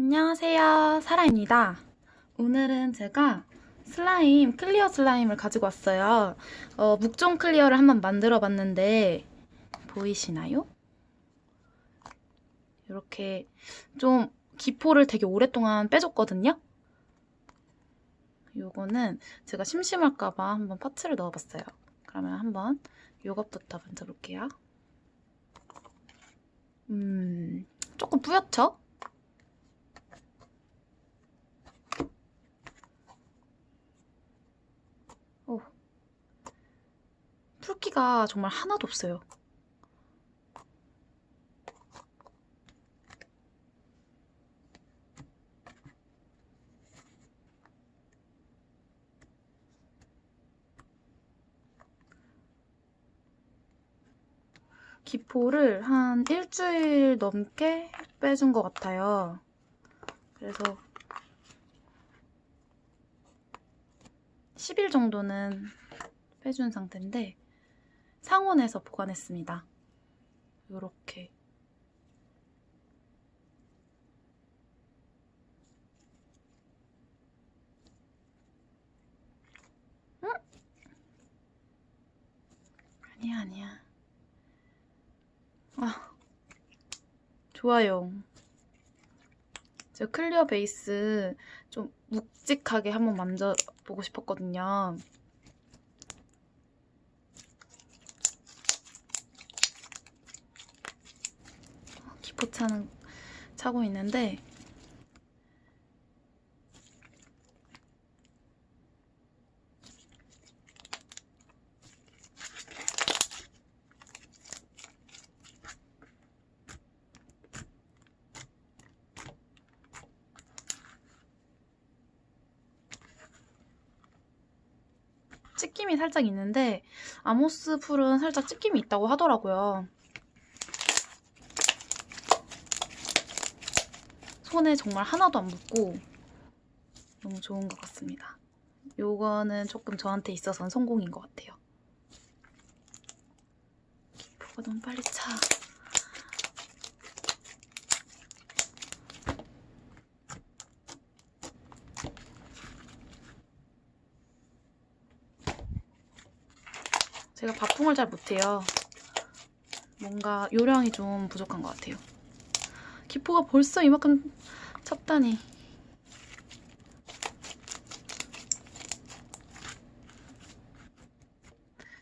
안녕하세요. 사라입니다. 오늘은 제가 슬라임, 클리어 슬라임을 가지고 왔어요. 어, 묵종 클리어를 한번 만들어 봤는데, 보이시나요? 이렇게 좀 기포를 되게 오랫동안 빼줬거든요? 요거는 제가 심심할까봐 한번 파츠를 넣어봤어요. 그러면 한번 요것부터 만져볼게요. 음, 조금 뿌옇죠? 오. 풀기가 정말 하나도 없어요. 기포를 한 일주일 넘게 빼준 것 같아요. 그래서 10일 정도는 빼준 상태인데 상온에서 보관했습니다. 요렇게 응? 아니야 아니야 아 좋아요 제가 클리어 베이스 좀 묵직하게 한번 만져보고 싶었거든요. 기포차는 차고 있는데 찢김이 살짝 있는데 아모스 풀은 살짝 찢김이 있다고 하더라고요. 손에 정말 하나도 안 묻고 너무 좋은 것 같습니다. 요거는 조금 저한테 있어서는 성공인 것 같아요. 기포가 너무 빨리 차. 제가 바풍을 잘 못해요. 뭔가 요령이 좀 부족한 것 같아요. 기포가 벌써 이만큼 찼다니.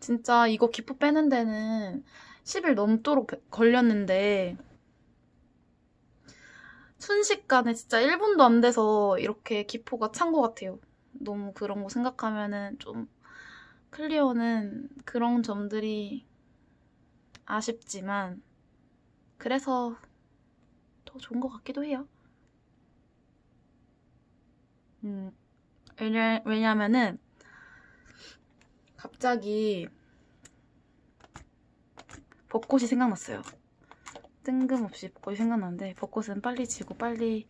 진짜 이거 기포 빼는 데는 10일 넘도록 배- 걸렸는데 순식간에 진짜 1분도 안 돼서 이렇게 기포가 찬 것 같아요. 너무 그런 거 생각하면은 좀 클리어는 그런 점들이 아쉽지만 그래서 더 좋은 것 같기도 해요. 음, 왜냐, 왜냐면은 갑자기 벚꽃이 생각났어요. 뜬금없이 벚꽃이 생각났는데 벚꽃은 빨리 지고 빨리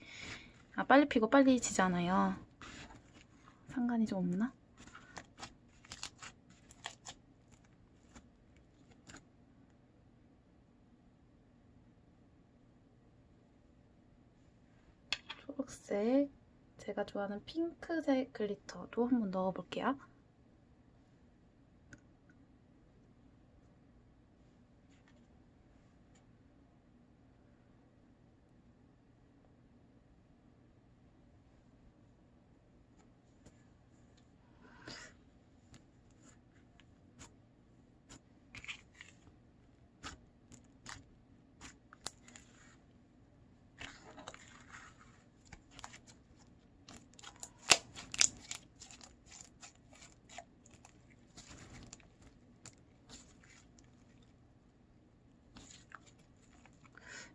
아 빨리 피고 빨리 지잖아요. 상관이 좀 없나? 초록색 제가 좋아하는 핑크색 글리터도 한번 넣어볼게요.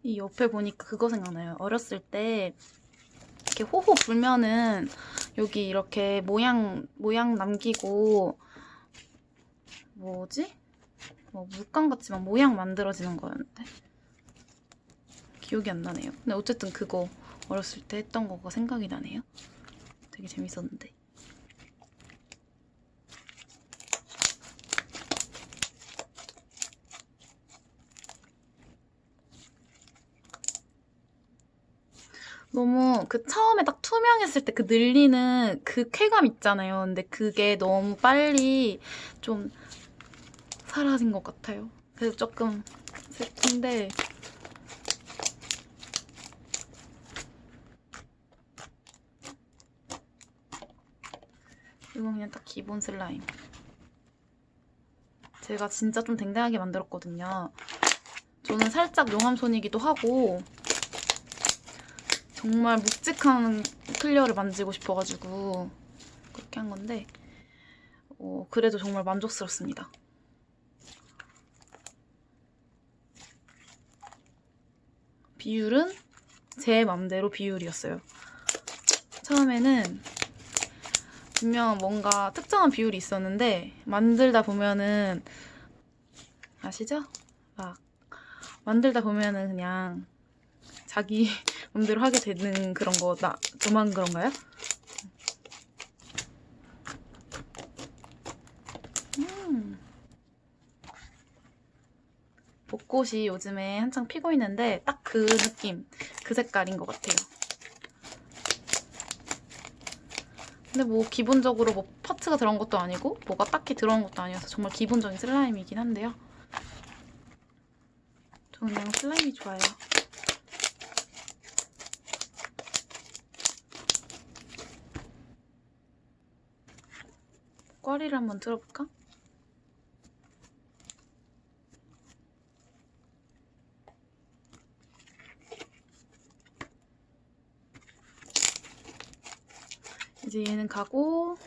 이 옆에 보니까 그거 생각나요. 어렸을 때 이렇게 호호 불면은 여기 이렇게 모양 모양 남기고 뭐지? 뭐 물감 같지만 모양 만들어지는 거였는데 기억이 안 나네요. 근데 어쨌든 그거 어렸을 때 했던 거가 생각이 나네요. 되게 재밌었는데. 너무 그 처음에 딱 투명했을 때 그 늘리는 그 쾌감 있잖아요. 근데 그게 너무 빨리 좀 사라진 것 같아요. 그래서 조금 슬픈데 이건 그냥 딱 기본 슬라임. 제가 진짜 좀 댕댕하게 만들었거든요. 저는 살짝 용암손이기도 하고 정말 묵직한 클리어를 만들고 싶어가지고 그렇게 한 건데 어, 그래도 정말 만족스럽습니다. 비율은 제 맘대로 비율이었어요. 처음에는 분명 뭔가 특정한 비율이 있었는데 만들다 보면은 아시죠? 막 만들다 보면은 그냥 자기 맘대로 하게 되는 그런 거나 저만 그런가요? 음. 벚꽃이 요즘에 한창 피고 있는데 딱 그 느낌, 그 색깔인 것 같아요. 근데 뭐 기본적으로 뭐 파츠가 들어간 것도 아니고 뭐가 딱히 들어간 것도 아니어서 정말 기본적인 슬라임이긴 한데요. 저는 그냥 슬라임이 좋아요. 꽈리를 한번 들어볼까? 이제 얘는 가고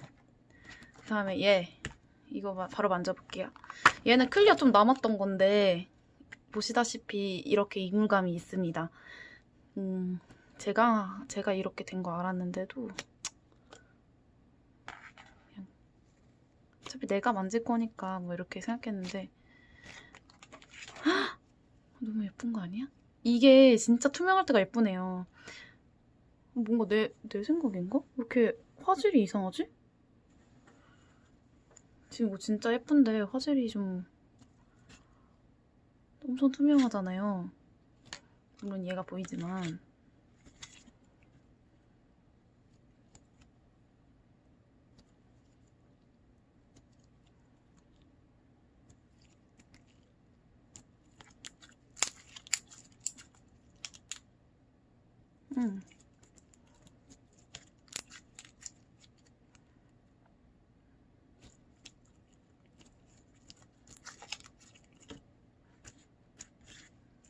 그 다음에 얘 이거 바- 바로 만져볼게요. 얘는 클리어 좀 남았던 건데 보시다시피 이렇게 이물감이 있습니다. 음, 제가 제가 이렇게 된 거 알았는데도 그냥 어차피 내가 만질 거니까 뭐 이렇게 생각했는데 헉! 너무 예쁜 거 아니야? 이게 진짜 투명할 때가 예쁘네요. 뭔가 내, 내 생각인가? 왜 이렇게 화질이 이상하지? 지금 이거 진짜 예쁜데 화질이 좀 엄청 투명하잖아요. 물론 얘가 보이지만 음.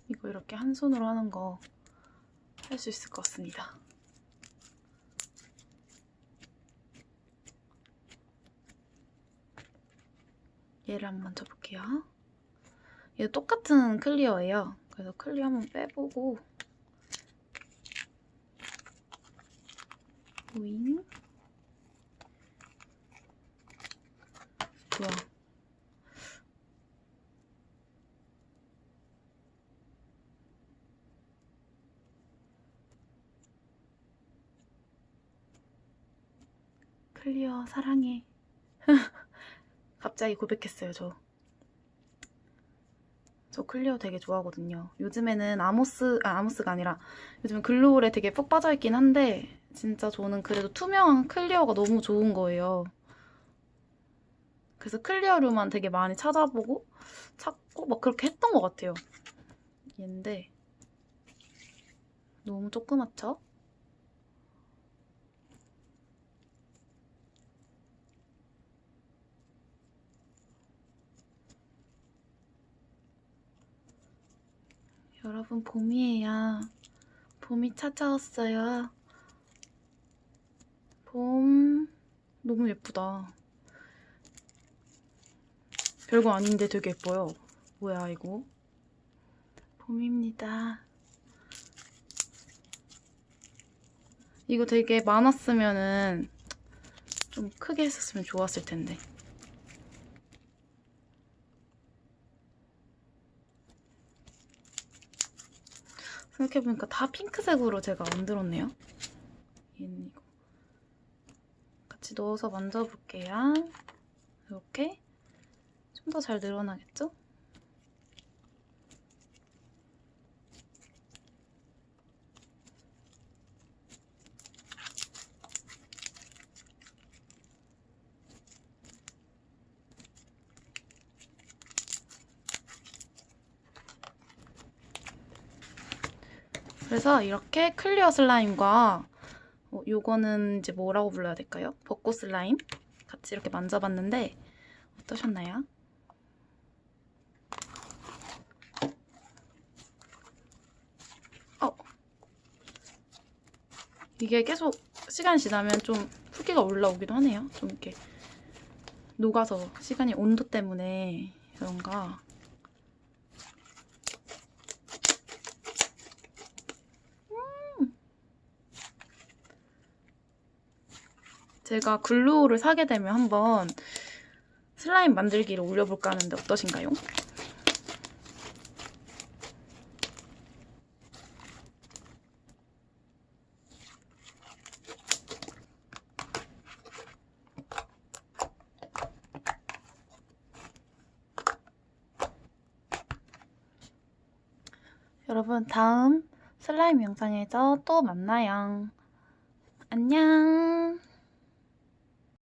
이거 이렇게 한 손으로 하는 거 할 수 있을 것 같습니다. 얘를 한번 만져볼게요. 얘 똑같은 클리어예요. 그래서 클리어 한번 빼보고 오잉 뭐야 클리어 사랑해. 갑자기 고백했어요, 저. 저 클리어 되게 좋아하거든요. 요즘에는 아모스, 아, 아모스가 아니라 요즘에 글로울에 되게 푹 빠져있긴 한데 진짜 저는 그래도 투명한 클리어가 너무 좋은 거예요. 그래서 클리어류만 되게 많이 찾아보고 찾고 막 그렇게 했던 것 같아요. 얘인데 너무 조그맣죠? 여러분 봄이에요. 봄이 찾아왔어요. 봄 너무 예쁘다. 별거 아닌데 되게 예뻐요. 뭐야 이거? 봄입니다. 이거 되게 많았으면은 좀 크게 했었으면 좋았을 텐데. 생각해보니까 다 핑크색으로 제가 만들었네요. 얘는 이거. 같이 넣어서 만져볼게요. 이렇게. 좀 더 잘 늘어나겠죠? 그래서 이렇게 클리어 슬라임과 어, 요거는 이제 뭐라고 불러야 될까요? 벚꽃 슬라임 같이 이렇게 만져봤는데 어떠셨나요? 어. 이게 계속 시간이 지나면 좀 풀기가 올라오기도 하네요. 좀 이렇게 녹아서 시간이 온도 때문에 그런가. 음. 제가 글루를 사게 되면 한번 슬라임 만들기를 올려볼까 하는데 어떠신가요? 여러분 다음 슬라임 영상에서 또 만나요. 안녕.